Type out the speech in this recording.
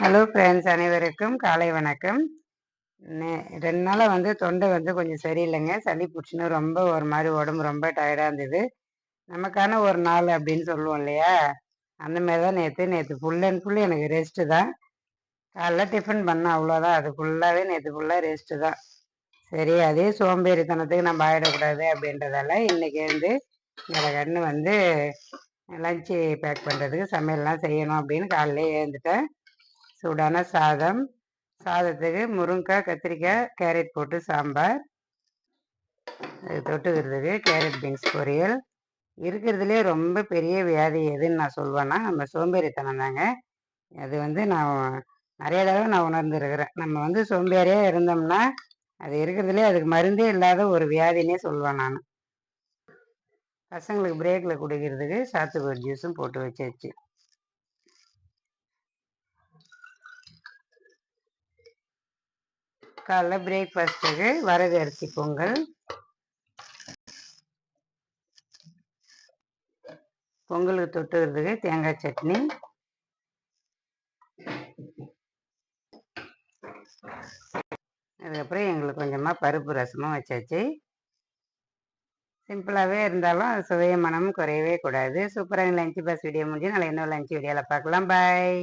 Hello friends அனைவருக்கும் காலை வணக்கம். நே- ரெண்டு நாளாக வந்து தொண்டை வந்து கொஞ்சம் சரியில்லைங்க. சளி பிடிச்சின்னு ரொம்ப ஒரு மாதிரி உடம்பு ரொம்ப டயர்டாக இருந்தது. நமக்கான ஒரு நாள் அப்படின்னு சொல்லுவோம் இல்லையா? அந்த மாதிரி தான் நேற்று நேற்று ஃபுல் அண்ட் ஃபுல் எனக்கு ரெஸ்ட்டு தான். காலைல டிஃபன் பண்ணேன் அவ்வளோதான் அது ஃபுல்லாகவே நேற்று ஃபுல்லாக ரெஸ்ட்டு தான். சரி அதே சோம்பேறித்தனத்துக்கு நம்ம ஆகிடக்கூடாது அப்படின்றதால இன்றைக்கி வந்து கண்ணு வந்து லஞ்சு பேக் பண்ணுறதுக்கு சமையல்லாம் செய்யணும் அப்படின்னு காலையிலே எழுந்துட்டேன். சூடான சாதம் சாதத்துக்கு முருங்கைக்காய் கத்திரிக்காய் கேரட் போட்டு சாம்பார். அது தொட்டுக்கிறதுக்கு கேரட் பீன்ஸ் பொரியல். இருக்கிறதுலே ரொம்ப பெரிய வியாதி எதுன்னு நான் சொல்வேன்னா நம்ம சோம்பேறித்தனம் தாங்க. அது வந்து நான் நிறைய தடவை நான் உணர்ந்துருக்கிறேன். நம்ம வந்து சோம்பேறியாக இருந்தோம்னா அது இருக்கிறதுலே அதுக்கு மருந்தே இல்லாத ஒரு வியாதினே சொல்வேன் நான். பசங்களுக்கு பிரேக்கில் குடிக்கிறதுக்கு சாத்துக்குடி ஜூஸும் போட்டு வச்சாச்சு. காலைல பிரேக்ஃபாஸ்ட்டுக்கு வரகு அரிசி பொங்கல். பொங்கலுக்கு தொட்டுக்கிறதுக்கு தேங்காய் சட்னி. அதுக்கப்புறம் எங்களுக்கு கொஞ்சமாக பருப்பு ரசமும் வச்சாச்சு. சிம்பிளாகவே இருந்தாலும் சுவைய மனமும் குறையவே கூடாது. சூப்பராக லஞ்ச் பாஸ் வீடியோ முடிஞ்சு நாளை இன்னொரு லஞ்சு வீடியோவில் பார்க்கலாம். பாய்.